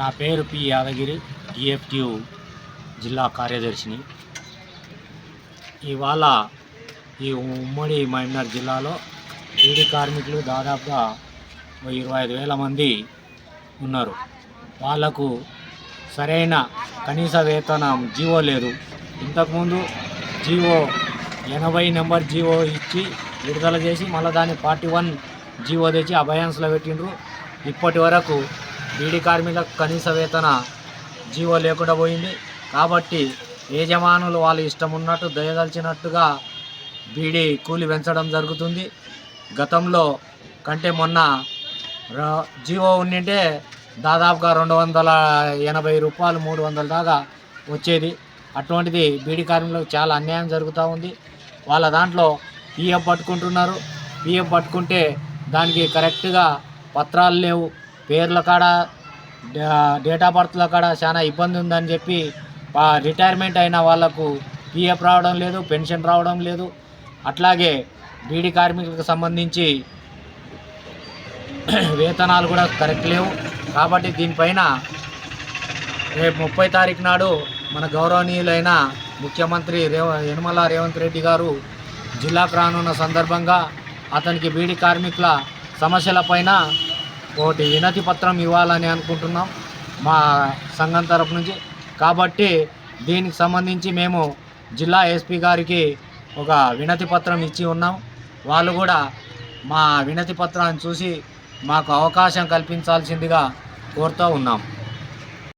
నా పేరు పి యాదగిరి డిఎఫ్టియు జిల్లా కార్యదర్శిని. ఇవాళ ఈ ఉమ్మడి మహబూబ్నగర్ జిల్లాలో బీడీ కార్మికులు దాదాపుగా ఇరవై ఐదు వేల మంది ఉన్నారు. వాళ్ళకు సరైన కనీస వేతనం జీవో లేదు. ఇంతకుముందు జీవో ఎనభై నెంబర్ జీవో ఇచ్చి విడుదల చేసి మళ్ళీ దాన్ని ఫార్టీ వన్ జీవో తెచ్చి అభయాన్స్లో పెట్టిండ్రు. ఇప్పటి వరకు బీడీ కార్మికులకు కనీస వేతన జీవో లేకుండా పోయింది. కాబట్టి యజమానులు వాళ్ళ ఇష్టం ఉన్నట్టు దయదలిచినట్టుగా బీడీ కూలి పెంచడం జరుగుతుంది. గతంలో కంటే మొన్న జీవో ఉండింటే దాదాపుగా రెండు వందల ఎనభై రూపాయలు మూడు వందల దాకా వచ్చేది. అటువంటిది బీడీ కార్మికులకు చాలా అన్యాయం జరుగుతూ ఉంది. వాళ్ళ దాంట్లో పిఎఫ్ పట్టుకుంటున్నారు. పిఎఫ్ పట్టుకుంటే దానికి కరెక్ట్గా పత్రాలు లేవు. పేర్ల కాడ డేట్ ఆఫ్ బర్త్ల కాడ చాలా ఇబ్బంది ఉందని చెప్పి రిటైర్మెంట్ అయిన వాళ్ళకు పిఎఫ్ రావడం లేదు పెన్షన్ రావడం లేదు. అట్లాగే బీడీ కార్మికులకు సంబంధించి వేతనాలు కూడా కరెక్ట్ లేవు. కాబట్టి దీనిపైన రేపు ముప్పై తారీఖు నాడు మన గౌరవనీయులైన ముఖ్యమంత్రి రేవ యనమల రేవంత్ రెడ్డి గారు జిల్లాకు రానున్న సందర్భంగా అతనికి బీడీ కార్మికుల సమస్యలపైన ఒకటి వినతి పత్రం ఇవ్వాలని అనుకుంటున్నాం మా సంఘం తరపు నుంచి. కాబట్టి దీనికి సంబంధించి మేము జిల్లా ఎస్పీ గారికి ఒక వినతి పత్రం ఇచ్చి ఉన్నాం. వాళ్ళు కూడా మా వినతి పత్రాన్ని చూసి మాకు అవకాశం కల్పించాల్సిందిగా కోరుతూ ఉన్నాం.